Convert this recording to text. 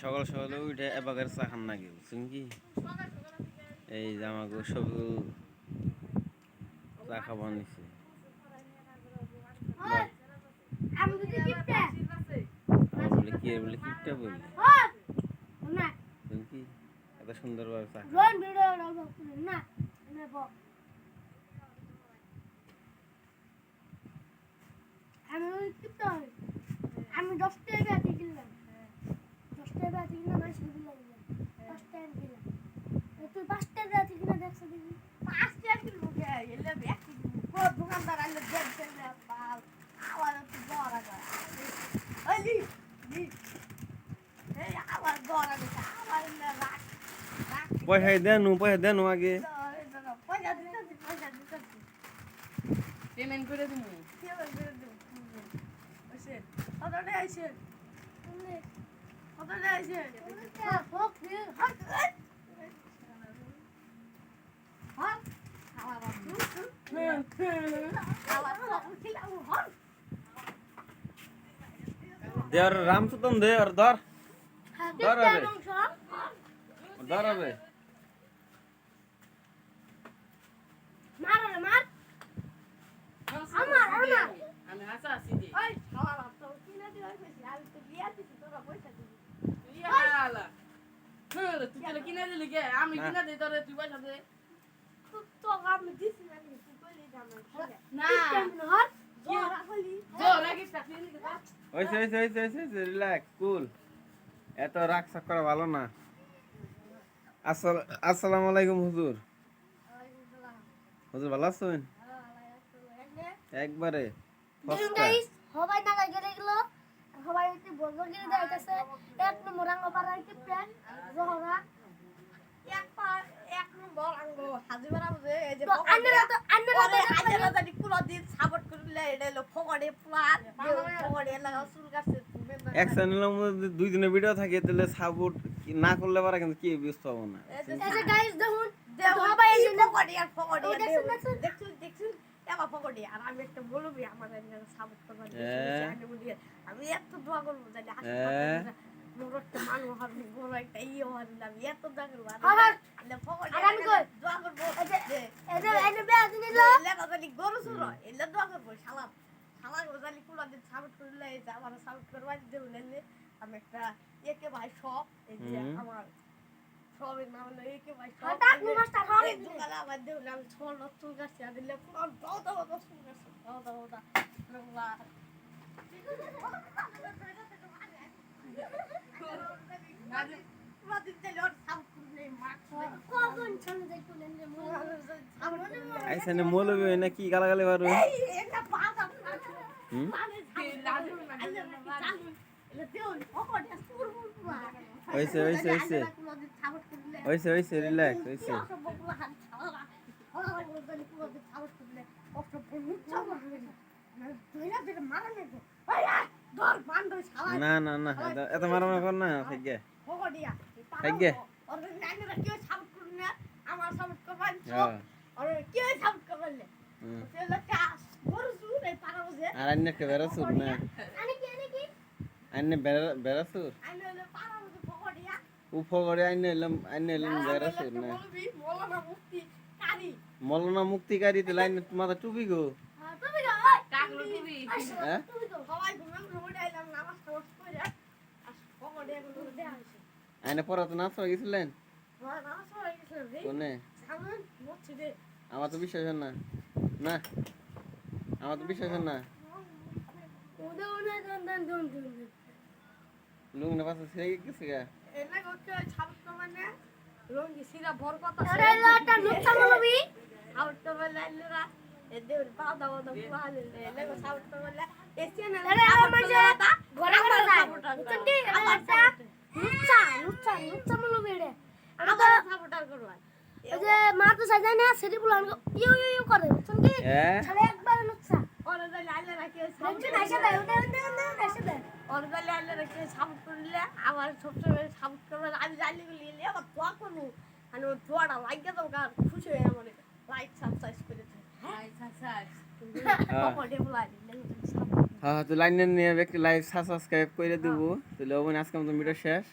সকাল সকালে উঠে এবাগের চা খান নাকি বুঝছেন কি? এই আমাকে সবগুলো চা খাবার নিচ্ছে আমি যদি কিপটে। আমার বলে কি বলে কিপটা বললি না। বুঝছেন কি? এত সুন্দরভাবে চা না আমি দশ টাকা ব্যাটি কিনলাম দশ টাকা ব্যাটি কিনলাম আমি শুধু দিলাম দশ টাকা কিনলাম তুই পাঁচ টাকা ব্যাটি কিনে দেখছ দেখি পাঁচ টাকা কিলো গে এলে ব্যক্তি কো দোকানদার আইলে দেন দেন রে পাল আবার একটু বড় করে ওই লি লি এই আবার বড় করে আবার এলে রাখ রাখ পয়সা দেন পয়সা দেন আগে পেমেন্ট করে কি হবে করে দেব ওইসে কত টাকা আইছে কত টাকা আইছে হোক দিন হাট হাট আবার আবার খিলাম হাট দে আর দে ধর। হ্যাঁ ধর আরে। ধর আরে। মার মার। আমার, আমার। আমি হাসা আছি যে ওই খাওয়া তো কিনে দিও বেশি আমি তো বিয়া দিছি তোরা পয়সা দিবি। তুই হালা হ্যাঁ তুই তাহলে কিনে দিলি কে আমি না। কিনে দিই তোরে তুই পয়সা দে। তো আমি দিছি না এত রাগ সাক করা ভালো না। আসসালামু আলাইকুম হুজুর। হুজুর ভালো আছেন? একবারে সবাই না লাগে গেল সবাই একটু বলব গিয়ে যাইতেছে এক নম্বর আঙ্গ পাড়ার কি প্যান জহরা। এক পা এক নম্বর আঙ্গ হাজিবারা বুঝে এই যে আন্নারা তো আন্নারা তো পরে আজেরা দিন সাপোর্ট করলে এটা হলো ফগড়ে প্লাট ফগড়ে লাগা চুল কাটছে এক চ্যানেলের মধ্যে দুই দিনের ভিডিও থাকে তাহলে সাপোর্ট না করলে পারা কিন্তু কি বুঝতে পাবো না। গাইস দেখুন সবাই এই ফগড়ে আর ফগড়ে এবার ফগড়ে আর আমি একটা বলবি আমার সাপোর্ট করবার হ্যাঁ। আমি এত দোয়া করব জানি হ্যাঁ। একটা মানুষ হবে বড় একটা ইয়ে হবে না আমি এত দোয়া করব হ্যাঁ, হ্যাঁ। আমি ফগড়ে আর আমি কই? দোয়া করব এই যে- এই যে এই যে বিয়া দিন এলো এলে বাজালি গরু সুর এলে দোয়া করব শালা শালা বাজালি কুলা দিন সাপোর্ট করলে এই যে আমার সাপোর্ট করবার দেব নেলে আমি একটা একে ভাই সব এই যে। আমার সবের নাম হলো একে ভাই সব হঠাৎ মাস্টার হবে এই দোকানে আমার দেব না আমি ছোট চুল কাটছি আর দিলে পুরো দাও দাও দাও চুল কাটছি দাও দাও দাও বাংলা কখন চলে যাই কোলেন রে মনে আইসানে মৌলবি হয় না কি গালাগালি পারো হুম হয়েছে হয়েছে হয়েছে হয়েছে হয়েছে রিল্যাক্স হয়েছে না না না এত- এত মারামারি কর না থেকে থাকবে। আমার হ্যাঁ। আর অন্য একটা বেড়াসুর না? অন্য বেড়াসুর করে আইন এলাম আইন এলাম বেড়াসুর না? মৌলানা মুক্তিকারী। তো লাইন মাথা টুপি গো? হ্যাঁ, হ্যাঁ? আইনে পড়া তো নাচ হয়ে গেছিলেন? রে। কোনে? আমার তো বিশ্বাস হয় না না আমার তো বিশ্বাস হয় না লুঙ্গিনা পাশে ছিঁড়ে গেছে গা এলা তো মানে রঙ্গি সিরা ভর কথা আরে লাটা নুচ্ছা মলবি আউট বলে আইলরা এ দেউর পাও দাও দাও কুয়ালে এলা গো সাউট বলে এসে না আরে আমার যে লাটা নুচ্ছা নুচ্ছা মলবি রে আবার করবা যে মা তো সাজায় না সেটি বুলান ইউ ইউ ইউ করে। হ্যাঁ? খালি একবার নুচ্ছা ওরে দলে আইলরা কে দেখছি না এসে দেয় ওটা ওটা ওটা এসে দেয় ওর দলে আইলরা কে সাপোর্ট করলে আমার সবসময় সাপোর্ট করবে আমি জানি বলি এলে আবার দোয়া করব। আমি ওর দোয়াটা লাগিয়ে দাও গান খুশি হয়ে আমার লাইক সাবস্ক্রাইব করে দেয় হ্যাঁ? হ্যাঁ। তো লাইন নিয়ে একটি লাইভ সাবস্ক্রাইব করে দেবো। তাহলে অবন আজকে আমাদের ভিডিও শেষ।